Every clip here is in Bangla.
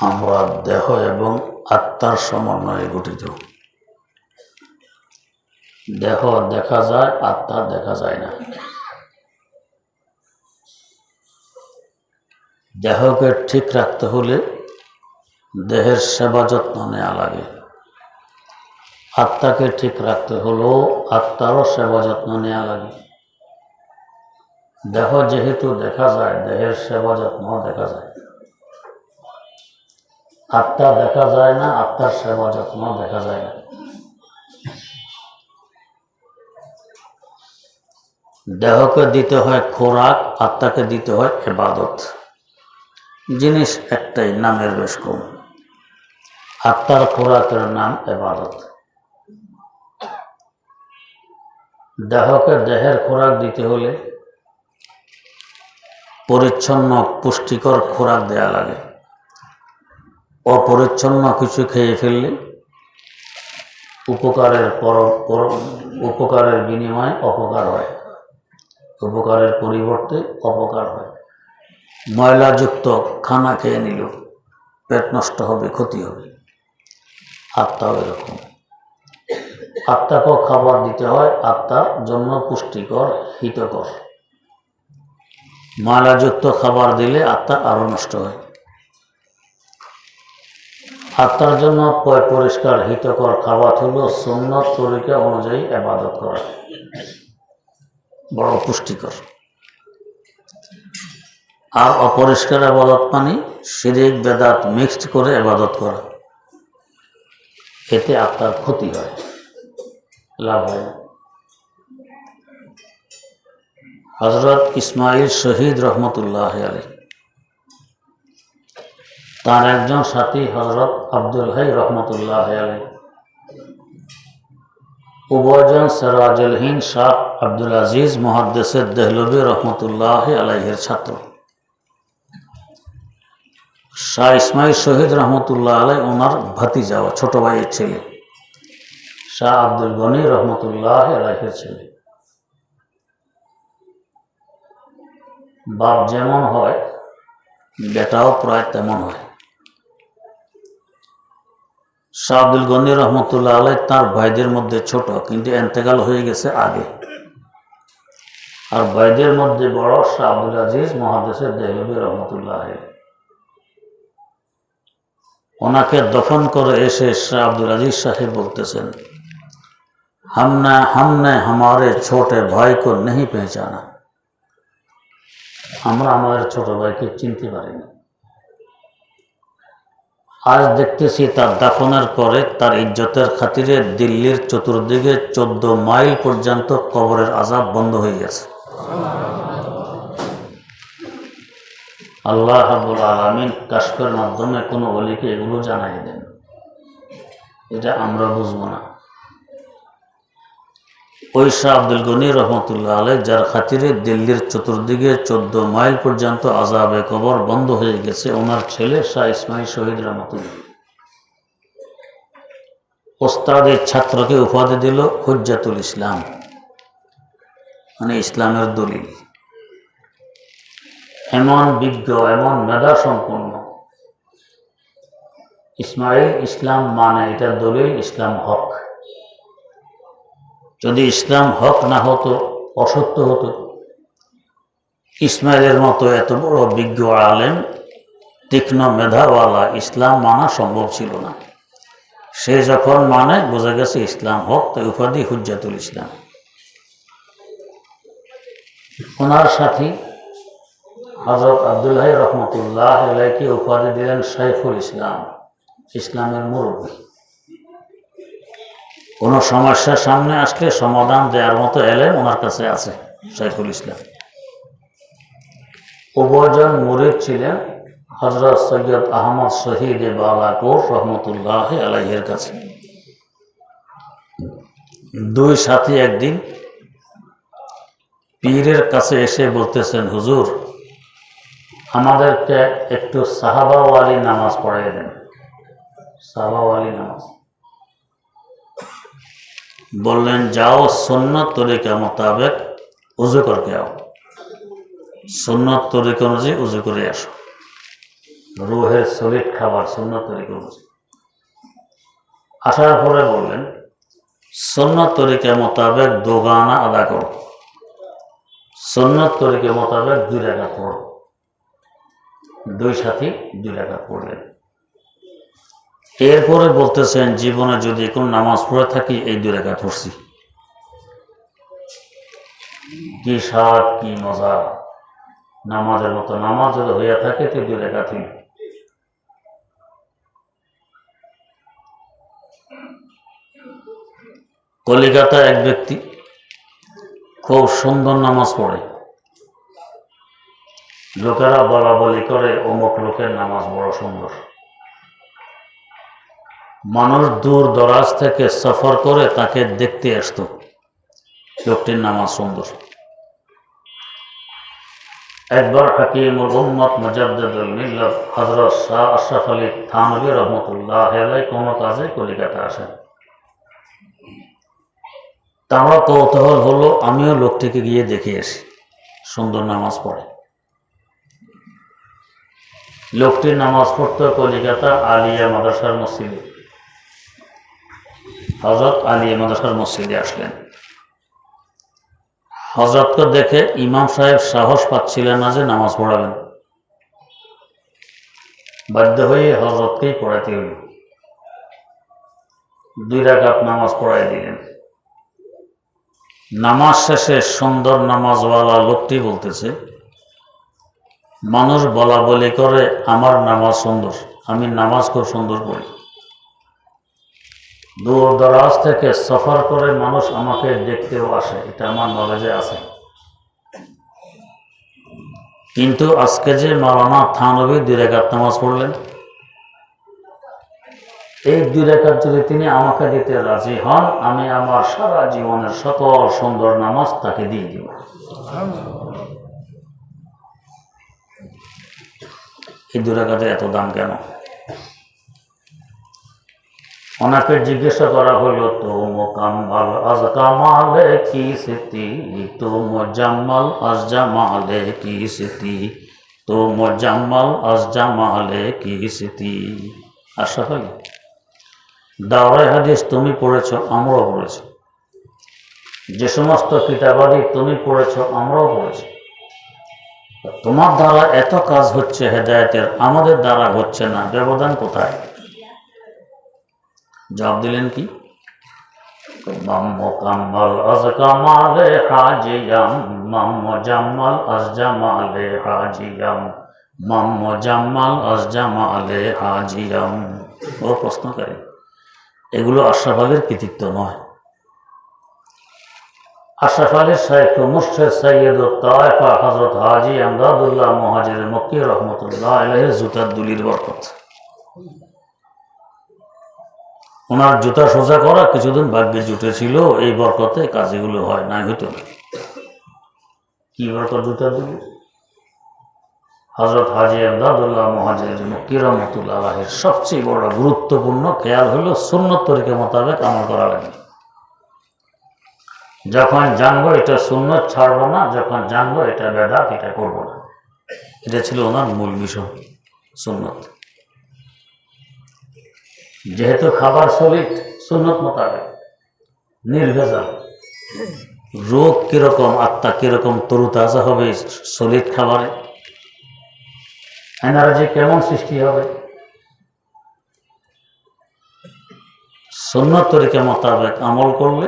আমরা দেহ এবং আত্মার সমন্বয়ে গঠিত। দেহ দেখা যায়, আত্মা দেখা যায় না। দেহকে ঠিক রাখতে হলে দেহের সেবা যত্ন নেওয়া লাগে। আত্মাকে ঠিক রাখতে হলেও আত্মারও সেবা যত্ন নেওয়া লাগে। দেহ যেহেতু দেখা যায়, দেহের সেবা যত্ন দেখা যায়। আত্মা দেখা যায় না, আত্মার সেবা যত্ন দেখা যায় না। দেহকে দিতে হয় খোরাক, আত্মাকে দিতে হয় এবাদত জিনিস একটাই, নামের বেশ কম। আত্মার খোরাকের নাম এবাদত দেহকে দেহের খোরাক দিতে হলে পরিচ্ছন্ন পুষ্টিকর খোরাক দেয়া লাগে। অপরিচ্ছন্ন কিছু খেয়ে ফেললে উপকারের পর উপকারের বিনিময়ে অপকার হয়। উপকারের পরিবর্তে অপকার হয়। ময়লাযুক্ত খানা খেয়ে নিল পেট নষ্ট হবে, ক্ষতি হবে। আত্মাও এরকম। আত্মাকেও খাবার দিতে হয় আত্মার জন্য পুষ্টিকর, হিতকর। ময়লাযুক্ত খাবার দিলে আত্মা আরও নষ্ট হয়। আত্মার জন্য পরিষ্কার, হিতকর খাবার হলো সুন্নত তরিকা অনুযায়ী আবাদত করা। বড় পুষ্টিকর। আর অপরিষ্কার আবাদত মানে শিরিক, বেদাত মিক্সড করে আবাদত করা। এতে আত্মার ক্ষতি হয়। লাভ হয় হজরত ইসমাইল শহীদ রহমতুল্লাহ আলী তার একজন সাথী হজরত আব্দুল হাই রহমতুল্লাহ আলী উভয়জন সেরাজুল হিন্দ শাহ আব্দুল আজিজ মহাদ্দেসের দেহলবী রহমতুল্লাহ আলাইহের ছাত্র। শাহ ইসমাইল শহীদ রহমতুল্লাহ আলাই ওনার ভাতিজা ও ছোট ভাইয়ের ছেলে। শাহ আব্দুল গনি রহমতুল্লাহ আলাইহের ছেলে। বাপ যেমন হয়, বেটাও প্রায় তেমন হয়। শাহ আব্দুল গনি রহমতুল্লাহ আলাই তার ভাইদের মধ্যে ছোট কিন্তু এন্তেকাল হয়ে গেছে আগে আর ভাইদের মধ্যে বড় শাহ আব্দুল আজিজ মহাদেশের দেহলবী রহমতুল্লাহ আলাই ওনাকে দফন করে এসে শাহ আব্দুল আজিজ সাহেব বলতেছেন हमने हमने हमारे छोटे भाई को नहीं पहचाना আমরা আমাদের ছোট ভাইকে চিনতে পারিনি আজ দেখতেছি তার দাফনের পরে তার ইজ্জতের খাতিরে দিল্লির চতুর্দিকে চোদ্দ মাইল পর্যন্ত কবরের আজাব বন্ধ হয়ে গেছে। আল্লাহ হাবুল আলমিন কাশফের মাধ্যমে কোনো অলিকে এগুলো জানাই দেন। এটা আমরা বুঝব না। ওই শাহ আব্দুল গনি রহমতুল্লাহ আলাই যার খাতিরে দিল্লির চতুর্দিকে চোদ্দ মাইল পর্যন্ত আজাবে কবর বন্ধ হয়ে গেছে। ওনার ছেলে শাহ ইসমাইল শহীদ রহমতুল্লাহ ওস্তাদের ছাত্রকে উপাধি দিল হুজ্জাতুল ইসলাম। মানে ইসলামের দলিল। এমন বিজ্ঞ, এমন মেধা সম্পন্ন। ইসমাইল ইসলাম মানে এটা দলিল ইসলাম হক। যদি ইসলাম হক না হতো, অসত্য হতো। ইসমাইলের মতো এত বড় বিজ্ঞ আলেম, তীক্ষ্ণ মেধাওয়ালা ইসলাম মানা সম্ভব ছিল না। সে যখন মানে বোঝা গেছে ইসলাম হক, তাই উপাধি হুজ্জাতুল ইসলাম। ওনার সাথী হজরত আবদুল্লাহ রহমতুল্লাহ আলাইকে উপাধি দিলেন শাইফুল ইসলাম, ইসলামের মুরব্বী। কোনো সমস্যার সামনে আসলে সমাধান দেওয়ার মতো এলে ওনার কাছে আছে শাইফুল ইসলাম। উভয়জন মুরিদ ছিলেন হজরত সৈয়দ আহমদ শহীদ বালাকুর রহমতুল্লাহ আলাইহের কাছে। দুই সাথী একদিন পীরের কাছে এসে বলতেছেন, হুজুর, আমাদেরকে একটু সাহাবাওয়ালি নামাজ পড়াই দেন। সাহাবাওয়ালি নামাজ। বললেন, যাও সুন্নত তরিকা মোতাবেক উজু করকে আও। সুন্নত তরিকা অনুযায়ী উজু করে আসো। রুহের সলিড খাবার সুন্নত তরিকা বুঝি আসার পরে বললেন সন্ন্যত তরিকা মোতাবেক দোগানা আদা করো। সন্ন্যত তরিকা মোতাবেক দুই টাকা পড়ো। দুই সাথী দুই টাকা পড়লেন। এরপরে বলতেছেন, জীবনে যদি কোন নামাজ পড়ে থাকি, এই দুই রেখা পড়ছি। কি স্বাদ, কি মজা। নামাজের মতো নামাজ যদি হইয়া থাকে, তো দুই টাকা ঠিক কলিকাতা এক ব্যক্তি খুব সুন্দর নামাজ পড়ে। লোকেরা বলা বলি করে, অমুক লোকের নামাজ বড় সুন্দর। মানুষ দূর দরাজ থেকে সফর করে তাকে দেখতে আসতো। লোকটির নামাজ সুন্দর। একবার হাকিমুল উম্মত মুজাদ্দুল মিল্লাত হজরত শাহ আশরাফ আলী থানবী রহমতুল্লাহ কোনো কাজে কলিকাতা আসেন। তা আমার কৌতূহল হলো, আমিও লোকটিকে গিয়ে দেখে আসি। সুন্দর নামাজ পড়ে। লোকটির নামাজ পড়তো কলিকাতা আলিয়া মাদ্রাসার মসজিদে। হজরত আলিয়া মাদ্রাসার মসজিদে আসলেন। হজরতকে দেখে ইমাম সাহেব সাহস পাচ্ছিলেন না যে নামাজ পড়াবেন। বাধ্য হয়ে হজরতকেই পড়াতে হইল। দুই রাকাত নামাজ পড়াই দিলেন। নামাজ শেষে সুন্দর নামাজওয়ালা লোকটি বলতেছে, মানুষ বলা বলি করে, আমার নামাজ সুন্দর, আমি নামাজ খুব সুন্দর পড়ি। দূর দরাজ থেকে সফর করে মানুষ আমাকে দেখতেও আসে, এটা আমার নলেজে আছে। কিন্তু আজকে যে মাওলানা থানবী দুই রেখাত নামাজ পড়লেন, এই দুই রেখাত যদি তিনি আমাকে দিতে রাজি হন, আমি আমার সারা জীবনের সকল সুন্দর নামাজ তাকে দিয়ে দিব। এই দুই রেখাতে এত দাম কেন? ওনাকে জিজ্ঞাসা করা হলো তো মোকাম্মাল আজ কামালে কি স্মৃতি? তো মোজাম্মাল আজ জামালে কি স্মৃতি? তো মোজাম্মাল আজ জামালে কি স্মৃতি? আশরাফ আলী দাওরাই হাদিস তুমি পড়েছ, আমরাও পড়েছি। যে সমস্ত কিতাবাদি তুমি পড়েছ, আমরাও পড়েছি। তোমার দ্বারা এত কাজ হচ্ছে হেদায়তের, আমাদের দ্বারা হচ্ছে না, ব্যবধান কোথায়? জবাব দিলেন কি? কাম্মাল আজ প্রশ্নকারী, এগুলো আশরাফ আলীর কৃতিত্ব নয়। আশরাফ আলীর শাহেখ মুর্শেদ সৈয়দ তায়ফা হজরত হাজি আমদাদুল্লাহ মহাজির মক্কি রহমতুল্লাহ আলহের জুতার দুলির বরকত। ওনার জুতা সোজা করা কিছুদিন ভাগ্যে জুটেছিল এই বরকতে কাজগুলো হয়, নাই হইতো না। কি বরকত জুতা দিল হজরত হাজি আমদাদুল্লাহ মহাজির মক্কি রহমতুল্লাহ আলহের সবচেয়ে বড় গুরুত্বপূর্ণ খেয়াল হলো সুন্নত তরিকা মোতাবেক আমল করা লাগবে যখন জানব এটা সুন্নত, ছাড়বো না, যখন জানব এটা বেদাত, এটা করব না। এটা ছিল ওনার মূল মিশন, সুন্নত। যেহেতু খাবার সলিড, সুন্নত মোতাবেক, নির্ভেজাল। রোগ কীরকম, আত্মা কীরকম, তরুতাজা হবে সলিড খাবারে? এনার্জি কেমন সৃষ্টি হবে? সুন্নত তরিকা মোতাবেক আমল করলে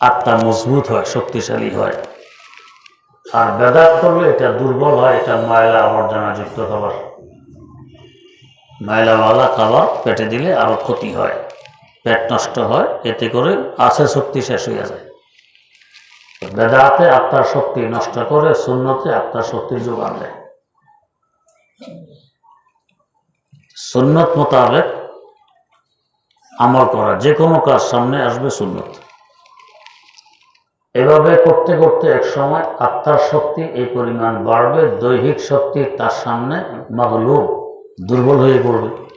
আত্মা মজবুত হয়, শক্তিশালী হয়। আর বেদাত করলে এটা দুর্বল হয়, এটা ময়লা আবর্জনা যুক্ত খাবার। ময়লাওয়ালা খাবার পেটে দিলে আরও ক্ষতি হয়। পেট নষ্ট হয়, এতে করে আছে শক্তি শেষ হয়ে যায়। বেদাতে আত্মার শক্তি নষ্ট করে শূন্যতে আত্মার শক্তির যোগান দেয়। সুন্নত মোতাবেক আমল করা, যে কোনো কাজ সামনে আসবে সুন্নত। এভাবে করতে করতে এক সময় আত্মার শক্তি এই পরিমাণ বাড়বে, দৈহিক শক্তি তার সামনে মাগলুব। দুর্বল হয়ে পড়বে।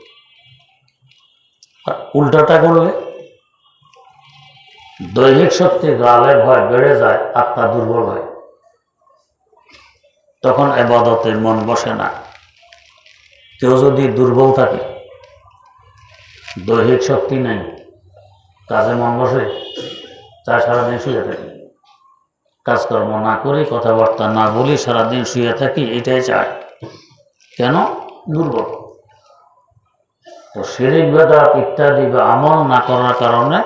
আর উল্টাটা করলে দৈহিক শক্তি গালে ভয় বেড়ে যায়, আত্মা দুর্বল হয়। তখন এবাদতে মন বসে না। কেউ যদি দুর্বল থাকে, দৈহিক শক্তি নাই, কাজে মন বসে তা সারাদিন শুয়ে থাকি। কাজকর্ম না করি, কথাবার্তা না বলি, সারাদিন শুয়ে থাকি, এটাই চায়। কেন? দুর্বল। তো শিরিক বেদাত ইত্যাদি বা আমল না করার কারণে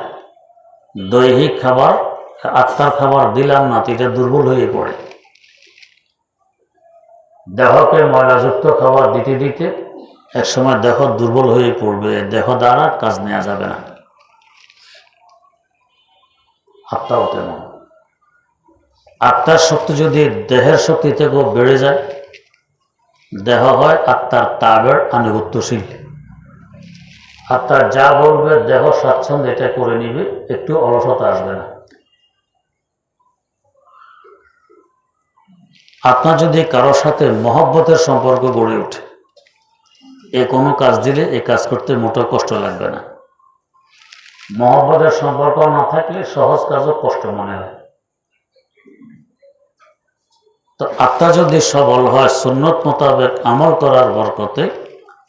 দৈহিক খাবার, আত্মার খাবার দিলাম না এটা দুর্বল হয়ে পড়ে। দেহকে ময়লাযুক্ত খাবার দিতে দিতে এক সময় দেহ দুর্বল হয়ে পড়বে, দেহ দ্বারা কাজ নেওয়া যাবে না। আত্মাও তেমন। আত্মার শক্তি যদি দেহের শক্তি থেকেও বেড়ে যায় দেহ হয় আত্মার তাবের আনুগত্যশীল। আত্মার যা বলবে, দেহ স্বাচ্ছন্দ্য এটা করে নিবে, একটু অলসতা আসবে না। আপনার যদি কারোর সাথে মহব্বতের সম্পর্ক গড়ে ওঠে, এ কোনো কাজ দিলে এ কাজ করতে মোটো কষ্ট লাগবে না। মহব্বতের সম্পর্ক না থাকলে সহজ কাজও কষ্ট মনে হয়। তো আত্মা যদি সবল হয় সুন্নত মোতাবেক আমল করার বরকতে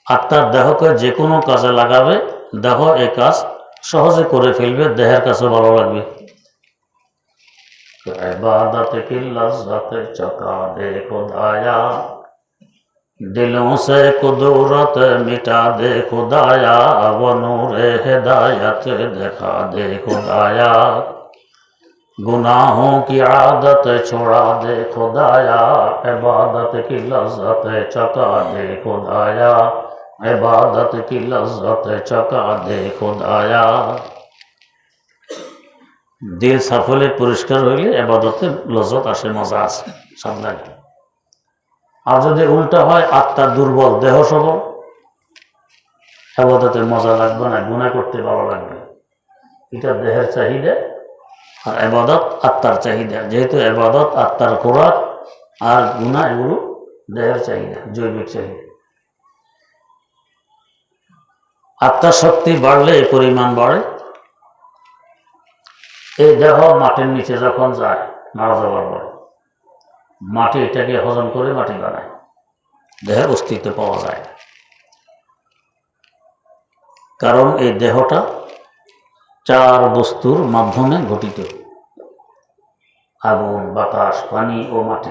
আত্মার দেহকে যে কোনো কাজে লাগাবে দেহ এ কাজ সহজে করে ফেলবে দেহের কাছে ভালো লাগবে तो इबादत की लज्जत चका दे खुदाया दिलों से कुदरत मिटा दे खुदाया वो नूर हिदायत दिखा दे खुदाया गुनाहों की आदत छोड़ा दे खुदाया इबादत की लज्जत चका दे खुदाया इबादत की लज्जत चका दे खुदाया দিল সাফ হলে পরিষ্কার হইলে এবাদতে লজত আসে মজা আছে সাবধানে আর যদি উল্টা হয় আত্মা দুর্বল দেহ সবল এবাদতে মজা লাগবে না গুণা করতে ভালো লাগবে এটা দেহের চাহিদা আর এবাদত আত্মার চাহিদা। যেহেতু এবাদত আত্মার খোরাক আর গুণা এগুলো দেহের চাহিদা, জৈবিক চাহিদা। আত্মার শক্তি বাড়লে এই পরিমাণ বাড়ে। এই দেহ মাটির নিচে যখন যায়, মারা যাওয়ার পর, মাটি এটাকে হজম করে মাটি বানায়। দেহের অস্তিত্ব পাওয়া যায়। কারণ এই দেহটা চার বস্তুর মাধ্যমে গঠিত। আগুন, বাতাস, পানি ও মাটি।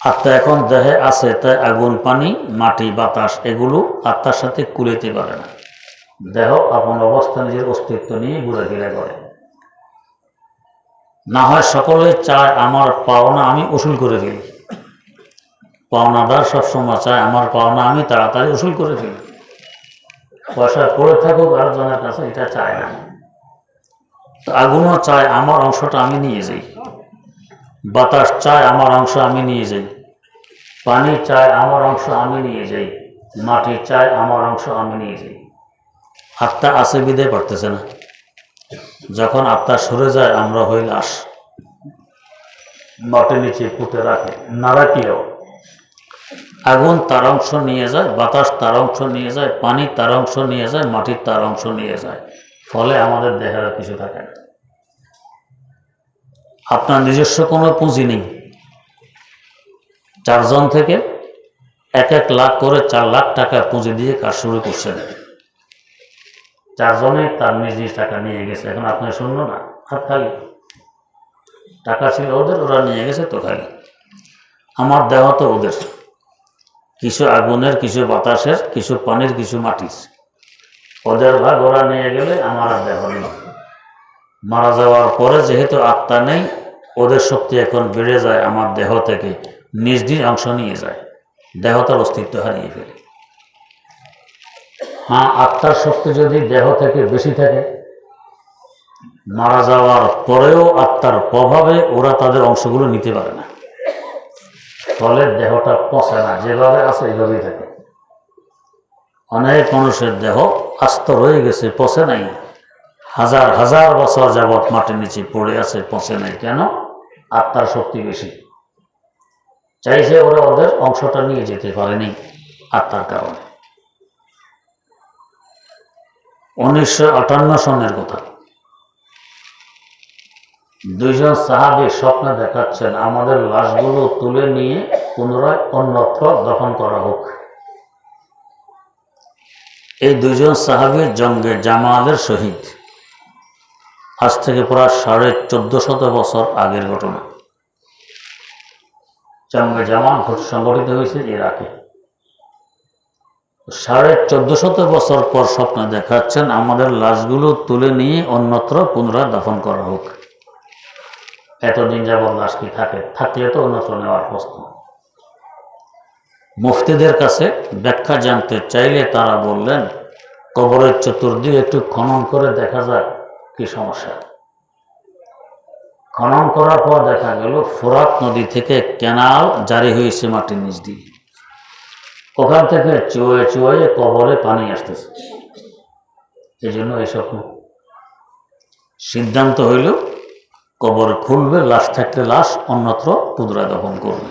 আত্মা এখন দেহে আছে, তাই আগুন, পানি, মাটি, বাতাস এগুলো আত্মার সাথে কুলেতে পারে না। দেহ আপন অবস্থা নিজের অস্তিত্ব নিয়ে ঘুরে ফিরে করে। না হয় সকলে চায়, আমার পাওনা আমি উসুল করে ফেলি। পাওনাদার সবসময় চায়, আমার পাওনা আমি তাড়াতাড়ি উসুল করে ফেলি। পয়সা পড়ে থাকুক আরেকজনের কাছে এটা চায় না। আগুনও চায়, আমার অংশটা আমি নিয়ে যাই। বাতাস চায়, আমার অংশ আমি নিয়ে যাই। পানি চায়, আমার অংশ আমি নিয়ে যাই। মাটি চায়, আমার অংশ আমি নিয়ে যাই। আত্মা আছে বিদে পারতেছে না। যখন আত্মা সরে যায়, আমরা হই লাশ। মাটির নিচে পুঁতে রাখে। না আগুন তার অংশ নিয়ে যায়, বাতাস তার অংশ নিয়ে যায়, পানি তার অংশ নিয়ে যায় মাটির তার অংশ নিয়ে যায়। ফলে আমাদের দেহের কিছু থাকে না। আপনার নিজস্ব কোনো পুঁজি নেই। চারজন থেকে এক এক লাখ করে চার লাখ টাকা পুঁজি দিয়ে কাজ শুরু করছেন। চারজনে তার নিজ নিজ টাকা নিয়ে গেছে। এখন আপনি শূন্য না হাত খালি। টাকা ছিল ওদের, ওরা নিয়ে গেছে তো খালি। আমার দেহ তো ওদের। কিছু আগুনের কিছু বাতাসের কিছু পানির কিছু মাটির। ওদের ভাগ ওরা নিয়ে গেলে আমার আর দেহ মারা যাওয়ার পরে যেহেতু আত্মা নেই, ওদের শক্তি এখন বেড়ে যায়, আমার দেহ থেকে নিজ নিজ অংশ নিয়ে যায়। দেহ তার অস্তিত্ব হারিয়ে ফেলে। হ্যাঁ আত্মার শক্তি যদি দেহ থেকে বেশি থাকে, মারা যাওয়ার পরেও আত্মার প্রভাবে ওরা তাদের অংশগুলো নিতে পারে না। ফলে দেহটা পচে না, যেভাবে আছে এইভাবেই থাকে। অনেক মানুষের দেহ আস্ত রয়ে গেছে, পচে নাই। হাজার হাজার বছর যাবৎ মাটির নিচে পড়ে আছে, পচে নাই। কেন? আত্মার শক্তি বেশি। চাইছে ওরা ওদের অংশটা নিয়ে যেতে পারেনি আত্মার কারণে। উনিশশো আটান্ন সনের কথা। দুইজন সাহাবি স্বপ্নে দেখাচ্ছেন, আমাদের লাশগুলো তুলে নিয়ে পুনরায় অন্যত্র দফন করা হোক। এই দুজন সাহাবি জঙ্গে জামালের শহীদ। আজ থেকে প্রায় সাড়ে চোদ্দ শত বছর আগের ঘটনা। জঙ্গে জামাল সংগঠিত হয়েছে ইরাকে। সাড়ে চোদ্দ শত বছর পর স্বপ্নে দেখাচ্ছেন, আমাদের লাশগুলো তুলে নিয়ে অন্যত্র পুনরায় দাফন করা হোক। এতদিন যাবৎ লাশ কি থাকে? থাকলে তো অন্যত্র নেওয়ার প্রশ্ন মুফতিদের কাছে ব্যাখ্যা জানতে চাইলে তারা বললেন, কবরের চতুর্দিকে একটু খনন করে দেখা যাক কি সমস্যা। খনন করার পর দেখা গেল, ফোরাত নদী থেকে ক্যানাল জারি হয়েছে মাটির নিচ দিয়ে। ওখান থেকে চুয়ে চুয়ে কবরে পানি আসতেছে। এই জন্য এই স্বপ্ন সিদ্ধান্ত হইল কবর খুলবে, লাশ থাকলে লাশ, অন্যত্র পুদরা দহন করবে।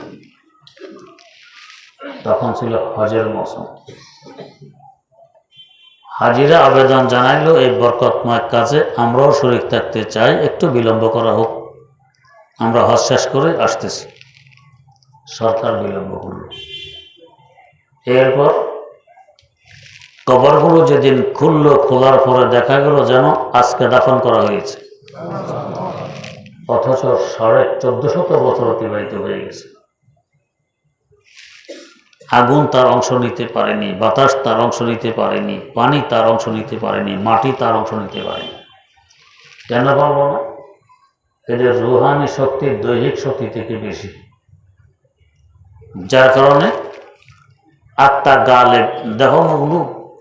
তখন ছিল হজের মৌসুম। হাজিরা আবেদন জানাইলো, এই বরকতময় কাজে আমরাও শরীর থাকতে চাই, একটু বিলম্ব করা হোক। আমরা হজ শেষ করে আসতেছি। সরকার বিলম্ব করল। এরপর কবরগুলো যেদিন খুললো, খোলার পরে দেখা গেল যেন আজকে দাফন করা হয়েছে। অথচ সাড়ে চোদ্দ শত বছর অতিবাহিত হয়ে গেছে। আগুন তার অংশ নিতে পারেনি, বাতাস তার অংশ নিতে পারেনি, পানি তার অংশ নিতে পারেনি, মাটি তার অংশ নিতে পারেনি। কেন পারব না? এদের রুহানি শক্তি দৈহিক শক্তি থেকে বেশি। যার কারণে আত্মা, গালে, দেহ মগলুব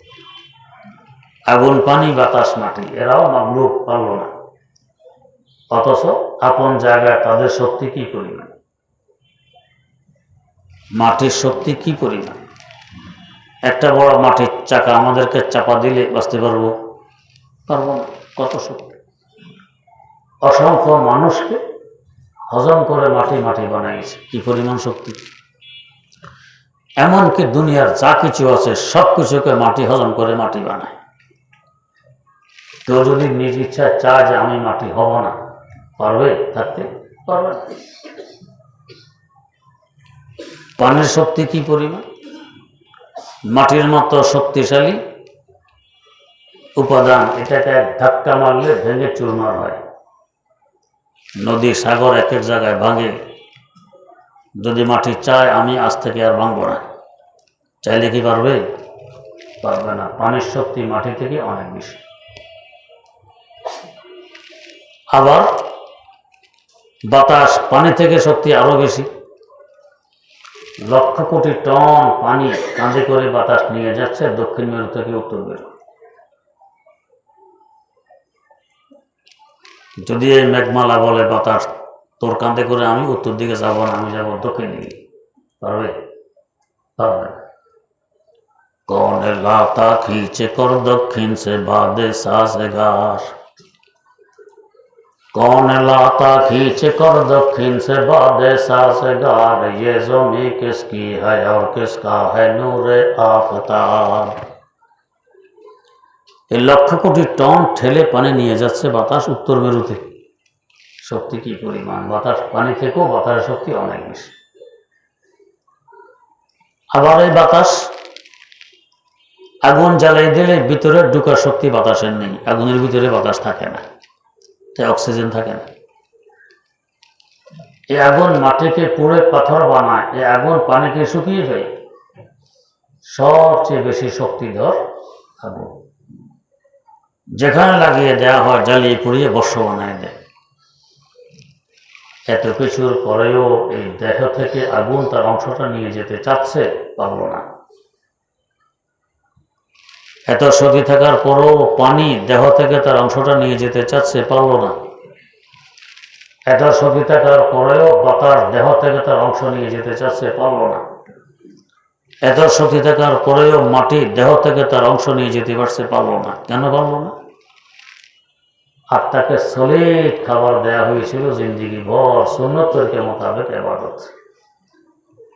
আগুন, পানি, বাতাস, মাটি, এরাও মগলুব পারল না। অথচ আপন জায়গায় তাদের শক্তি কি পরিমাণ মাটির শক্তি কি পরিমাণ একটা বড় মাটির চাকা আমাদেরকে চাপা দিলে বাঁচতে পারব? পারব কত শক্তি? অসংখ্য মানুষকে হজম করে মাটি মাটি বানাইছে। কি পরিমাণ শক্তি? এমনকি দুনিয়ার যা কিছু আছে, সব কিছুকে মাটি হজম করে মাটি বানায়। কেউ যদি নিজ ইচ্ছা চায় যে আমি মাটি হব না পারবে? থাকতে পারবে। পানির শক্তি কি পরিমাণ? মাটির মতো শক্তিশালী উপাদান, এটাকে এক ধাক্কা মারলে ভেঙে চুরমার হয়। নদী, সাগর এক এক জায়গায় ভাঙে। যদি মাটি চায়, আমি আজ থেকে আর ভাঙবো না। চাইলে কি পারবে? পারবে না। পানির শক্তি মাটি থেকে অনেক বেশি। আবার বাতাস পানি থেকে শক্তি আরো বেশি লক্ষ কোটি টন পানি কাঁধে করে বাতাস নিয়ে যাচ্ছে দক্ষিণ মেরু থেকে উত্তর মেরু যদি এই মেঘমালা বলে বাতাস তোর কাঁধে করে আমি উত্তর দিকে যাব না আমি যাব দক্ষিণ দিকে পারবে পারবে না। कौन लाता खींचे कर दक्षिण से बादे सास घास कौन लाता खींच कर दक्षिण से बादे सास गार ये जमी किसकी है और किसका है नूरे आफताब এই লক্ষ কোটি টন ঠেলে পানি নিয়ে যাচ্ছে বাতাস উত্তর মেরুতে শক্তি কি পরিমাণ বাতাস পানি থেকেও বাতাসের শক্তি অনেক বেশি আবার এই বাতাস আগুন জ্বালাই দিলে ভিতরে ঢুকার শক্তি বাতাসের নেই আগুনের ভিতরে বাতাস থাকে না তাই অক্সিজেন থাকে না। এই আগুন মাটিকে পুড়ে পাথর বানায় এই আগুন পানিকে শুকিয়ে ফেলে সবচেয়ে বেশি শক্তিধর আগুন। যেখানে লাগিয়ে দেওয়া হয়, জ্বালিয়ে পুড়িয়ে বর্ষ বানায় দেয়। এত কিছুর পরেও এই দেহ থেকে আগুন তার অংশটা নিয়ে যেতে চাচ্ছে পারল না। এত শক্তি থাকার পরও পানি দেহ থেকে তার অংশটা নিয়ে যেতে চাচ্ছে, পারল না। এত শক্তি থাকার পরেও বাতাস দেহ থেকে তার অংশ নিয়ে যেতে চাচ্ছে, পারল না। এত শক্তি থাকার পরেও মাটি দেহ থেকে তার অংশ নিয়ে যেতে পারছে, পারল না। কেন পারল না? আত্মাকে সলিড খাবার দেয়া হয়েছিল জিন্দিগি ভর সুন্নতরকে মোতাবেক এবাদত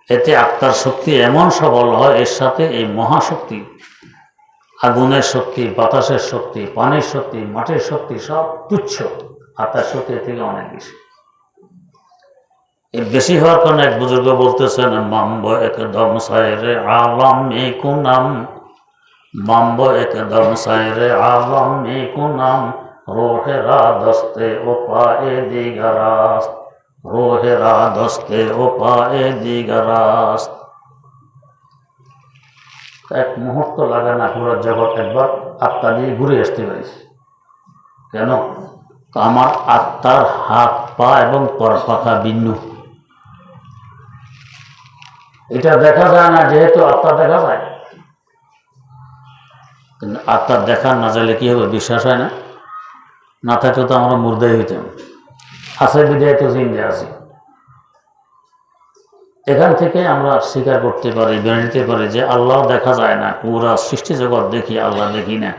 এতে আত্মার শক্তি এমন সবল হয়, এর সাথে এই মহাশক্তি আগুনের শক্তি, বাতাসের শক্তি, পানির শক্তি, মাটির শক্তি সব তুচ্ছ, আর তার শক্তি থেকে অনেক বেশি। এর বেশি হওয়ার কারণে এক বুজুর্গ বলতেছেন, মাম্ব এক দম সায়রে আলম এ কুনাম মাম্ব এক দম সায়রে আলম এ কুনাম রোহেরা দস্তে ও পা এ দিগারাস্ত রোহেরা দস্তে ও পা এ দিগারাস্ত এক মুহূর্ত লাগে না পুরো জগৎ একবার আত্মা দিয়ে ঘুরে আসতে পারিস। কেন? আমার আত্মার হাত, পা এবং পর পাখা ভিন্ন। এটা দেখা যায় না, যেহেতু আত্মা দেখা যায়। কিন্তু আত্মার দেখা না যাইলে কি হবে? বিশ্বাস হয় না। না থাকলে তো আমরা মুর্দাই হইতাম। আছে বিদায় তো জিন্দে আছি। এখান থেকে আমরা স্বীকার করতে পারি বেড়ে নিতে পারি যে আল্লাহ দেখা যায় না, পুরা সৃষ্টি জগৎ দেখি, আল্লাহ দেখি না।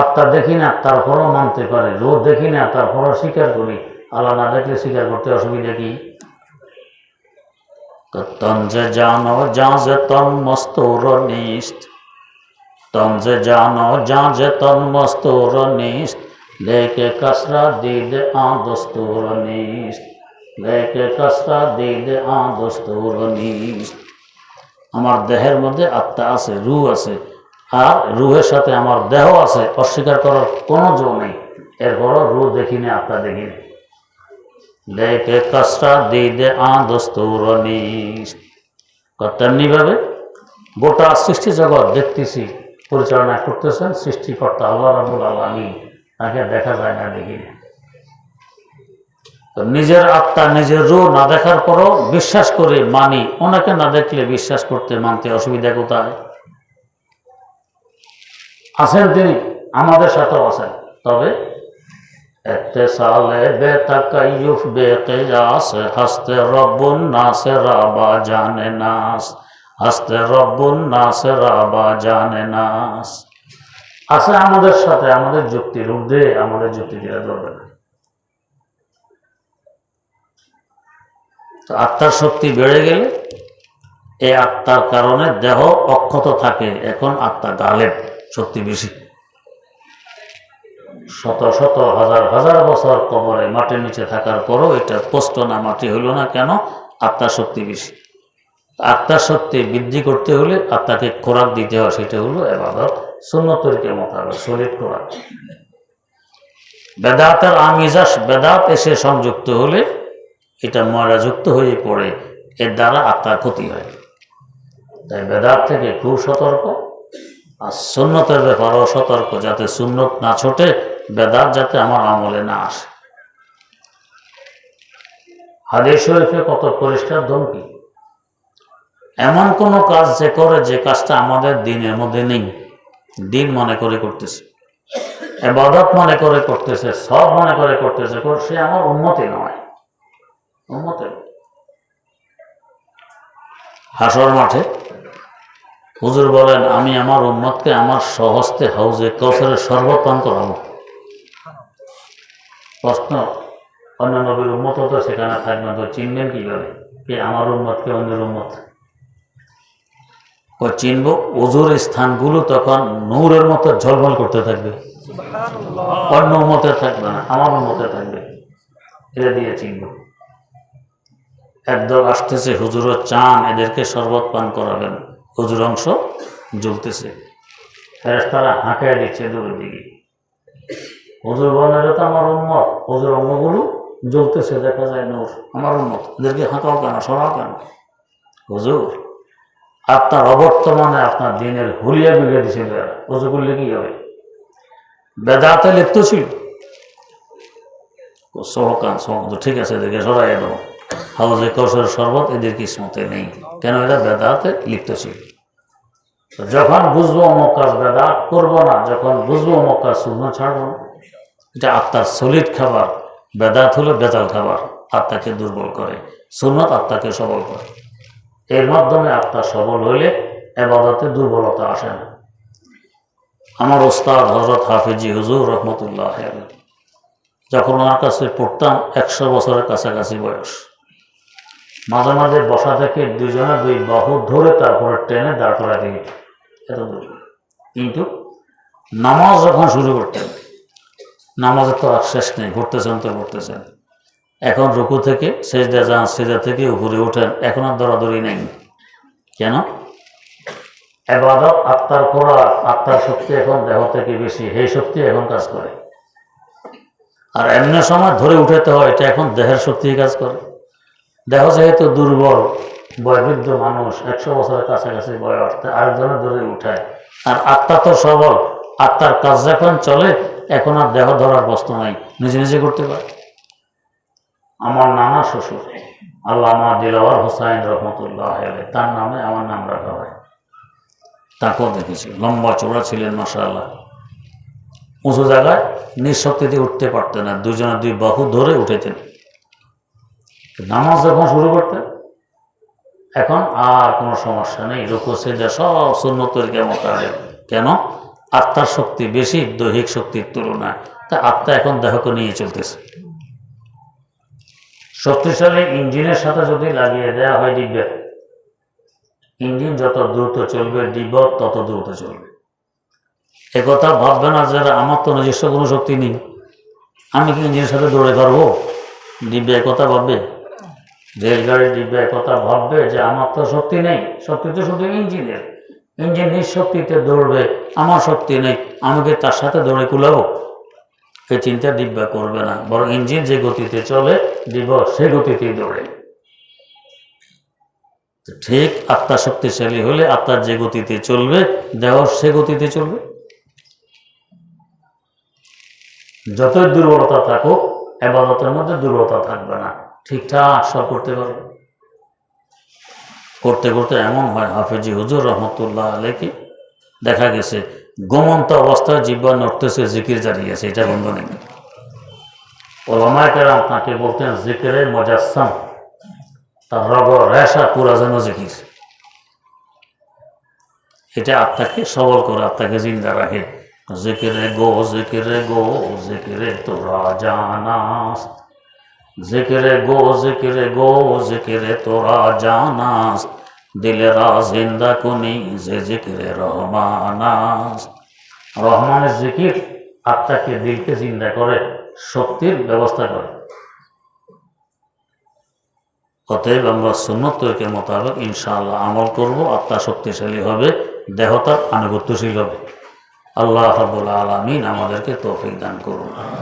আত্মা দেখি না, তারপরও মানতে পারে, রোদ দেখি না, তারপরও স্বীকার করি। আল্লাহ না দেখলে স্বীকার করতে অসুবিধা কি? তঞ্জে জানো, যা যে তন মস্তর তন যে জানো, যা যে তন মস্তর নিষ্ট দেখে কাসরা দিদ আ দস্তর নিষ্ট দেখে কাজটা দেখলে আমার দোস্ত আমার দেহের মধ্যে আত্মা আছে রু আছে, আর রুহের সাথে আমার দেহ আছে, অস্বীকার করার কোনো জো নেই। এরপরও রু দেখিনি, আত্মা দেখিনি। দেখে কাজটা দিদে আ দোস্তুর তেমনিভাবে গোটা সৃষ্টি জগৎ দেখতেছি, পরিচালনা করতেছেন সৃষ্টিকর্তা আল্লাহ রাবুল আমি তাকে দেখা যায় না দেখিনি। নিজের আত্মা, নিজের রু না দেখার পরও বিশ্বাস করে মানি। ওনাকে না দেখলে বিশ্বাস করতে, মানতে অসুবিধা কোথায়? আছেন তিনি, আমাদের সাথেও আছেন। তবে সালে বেতাকাইয়ুফ বেকেয়াস হাসতে রব্বুন নাসে, রাবা জানে নাস। হাসতে রব্বুন নাসে, রাবা জানে নাস। আছে আমাদের সাথে, আমাদের যুক্তির ঊর্ধ্বে আমাদের যুক্তি দেওয়া ধরবে না তো আত্মার শক্তি বেড়ে গেলে এই আত্মার কারণে দেহ অক্ষত থাকে। এখন আত্মা গালেব, শক্তি বেশি। শত শত হাজার হাজার বছর কবরে মাটির নিচে থাকার পরও এটা পোস্ত না, মাটি হইল না কেন? আত্মার শক্তি বেশি। আত্মার শক্তি বৃদ্ধি করতে হলে আত্মাকে খোরাক দিতে হয়, সেটা হলো এবার এবাদত সুন্নতরিকে মোতাবেক শরীর খোরাক। বেদাতের আমিজাস বেদাত এসে সংযুক্ত হলে এটা ময়লাযুক্ত হয়ে পড়ে, এর দ্বারা আত্মার ক্ষতি হয়। তাই বেদাত থেকে খুব সতর্ক, আর সুন্নতের ব্যাপারেও সতর্ক, যাতে সুন্নত না ছোটে, বেদাত যাতে আমার আমলে না আসে। হাদিস শরীফে কত পরিষ্কার ধমকি। এমন কোন কাজ যে করে যে কাজটা আমাদের দিনের মধ্যে নেই। দিন মনে করে করতেছে, এবাদত মনে করে করতেছে, সব মনে করে করতেছে, সে আমার উন্নতি নয়। হাসর মাঠে হুজুর বলেন আমি আমার উন্মতকে আমার সহস্তে হাউজে কৌশলের শরবত পান করাবো প্রশ্ন অন্য নবীর উন্মত তো সেখানে থাকবেন তো চিনবেন কীভাবে কে আমার উন্মতকে অন্যের উন্মত ও চিনব ওজুর স্থানগুলো তখন নূরের মতো ঝলমল করতে থাকবে। অন্য মতে থাকবে না আমার মতে থাকবে। এটা দিয়ে চিনব। একদল আসতেছে, হুজুরও চান এদেরকে শরবত পান করাবেন। হুজুর অংশ জ্বলতেছে। ফেরেস্তারা হাঁকায় দিচ্ছে দূরের দিকে। হুজুর বলেন তো আমার উন্মত হুজুর অঙ্গগুলো জ্বলতেছে, দেখা যায় নূর, আমার উন্মত এদেরকে হাঁকাও কেন, সরাও কেন? হুজুর, আপনার অবর্তমানে আপনার দিনের হুলিয়া বিগড়ে দিয়েছিল অজু করলে কি হবে? বেদাতে লিপ্ত ছিল। সহকান সহকান ঠিক আছে, এদেরকে সরাই দেবো হাউজে কৌশল শরবত এদের কিসমতে নেই। কেন? এরা বেদাতে লিপ্ত ছিল। যখন বুঝব অমুক কাজ বেদাত করব না। যখন বুঝব অমুক কাজ শূন্য ছাড়বো না। এটা আত্মার সলিড খাবার। বেদাত হলো বেতাল খাবার। আত্মাকে দুর্বল করে। সুন্নত আত্মাকে সবল করে। এর মাধ্যমে আত্মা সবল হইলে এবাদতে দুর্বলতা আসে না। আমার ওস্তাদ হজরত হাফিজি হুজুর রহমতুল্লাহ যখন ওনার কাছে পড়তাম, একশো বছরের কাছাকাছি বয়স। মাঝে মাঝে বসা থেকে দুজনে দুই বাহু ধরে তারপরে ট্রেনে দাঁড় করা দিয়ে এত দূর কিন্তু নামাজ যখন শুরু করতেন, নামাজের তো আর শেষ নেই, ঘুরতেছেন তো ঘুরতেছেন। এখন রুকু থেকে, সেজদা যান সেজা থেকে উপরে ওঠেন এখন আর দরাদরি নেই। কেন? এবাদত আত্মার করা আত্মার শক্তি এখন দেহ থেকে বেশি, সেই শক্তি এখন কাজ করে। আর এমনি সময় ধরে উঠাতে হয়, এটা এখন দেহের শক্তি কাজ করে। দেহ যেহেতু দুর্বল, বয়বৃদ্ধ মানুষ, একশো বছরের কাছাকাছি বয়স আরেকজনের ধরে উঠায়। আর আত্মা তো সবল, আত্মার কাজ যখন চলে, এখন আর দেহ ধরার বস্তু নাই, নিজে নিজে করতে পারে। আমার নানা শ্বশুর আল্লামা দিলাওয়ার হোসাইন রহমতুল্লাহ তার নামে আমার নাম রাখা হয়। তাকেও দেখেছি, লম্বা চোড়া ছিলেন মাসাল্লাহ উঁচু জায়গায় নিঃশক্তিতে উঠতে পারতেন না, দুজনে দুই বাহু ধরে উঠেতেন নামাজ যখন শুরু করতে, এখন আর কোনো সমস্যা নেই। রুকু সেজা সব শূন্য তরিকা মোতাবেক। কেন? আত্মার শক্তি বেশি, দৈহিক শক্তির তুলনায়। তা আত্মা এখন দেহকে নিয়ে চলতেছে। শক্তিশালী ইঞ্জিনের সাথে যদি লাগিয়ে দেওয়া হয় ডিব্বে, ইঞ্জিন যত দ্রুত চলবে ডিব্ব তত দ্রুত চলবে। একথা ভাববে না যে আমার তো নিজস্ব কোনো শক্তি নেই। আমি কি ইঞ্জিনের সাথে দৌড়ে পারব ডিব্বে একথা ভাববে? রেলগাড়ির ডিব্বে কথা ভাববে যে আমার তো শক্তি নেই, শক্তি তো শুধু ইঞ্জিনের। ইঞ্জিন নিঃশক্তিতে দৌড়বে, আমার শক্তি নেই, আমাকে তার সাথে দৌড়ে কুলাবো। এই চিন্তা ডিব্বা করবে না, বরং ইঞ্জিন যে গতিতে চলে ডিব্বা সে গতিতেই দৌড়ে। ঠিক আত্মা শক্তিশালী হলে আত্মার যে গতিতে চলবে, দেহ সে গতিতে চলবে। যতই দুর্বলতা থাকুক, এবাদতের মধ্যে দুর্বলতা থাকবে না। ঠিকঠাক সব করতে পারবে। করতে করতে এমন হয়, হাফেজি হুজুর রহমতুল্লাহ আলেকে দেখা গেছে গোমন্ত অবস্থায় জিব্বা নড়তেছে, জিকির জারি গেছে এটা বন্ধ নেই। ওলামায় কেরাম তাকে বলতেন, জিকিরের মজাসাম তার রগ রেশা পুরা যেন জিকির। এটা আত্মাকে সবল করে আত্মাকে জিন্দা রাখে। জিকিরে গো জিকিরে গো, জিকিরে তোরা জানাস জিকিরে গো জিকিরে গো, জিকিরে তোরা জানাস। দিলেরা জিন্দা কুনি যে জিকিরে রহমানাস। রহমানের জিকির আত্মাকে দিলকে জিন্দা করে, শক্তির ব্যবস্থা করে। অতএব আমরা সুন্নতকে মোতাবেক ইনশাআল্লাহ আমল করব, আত্মা শক্তিশালী হবে, দেহতা আনুগত্যশীল হবে। আল্লাহ রাবুল আলমিন আমাদেরকে তৌফিক দান করুন।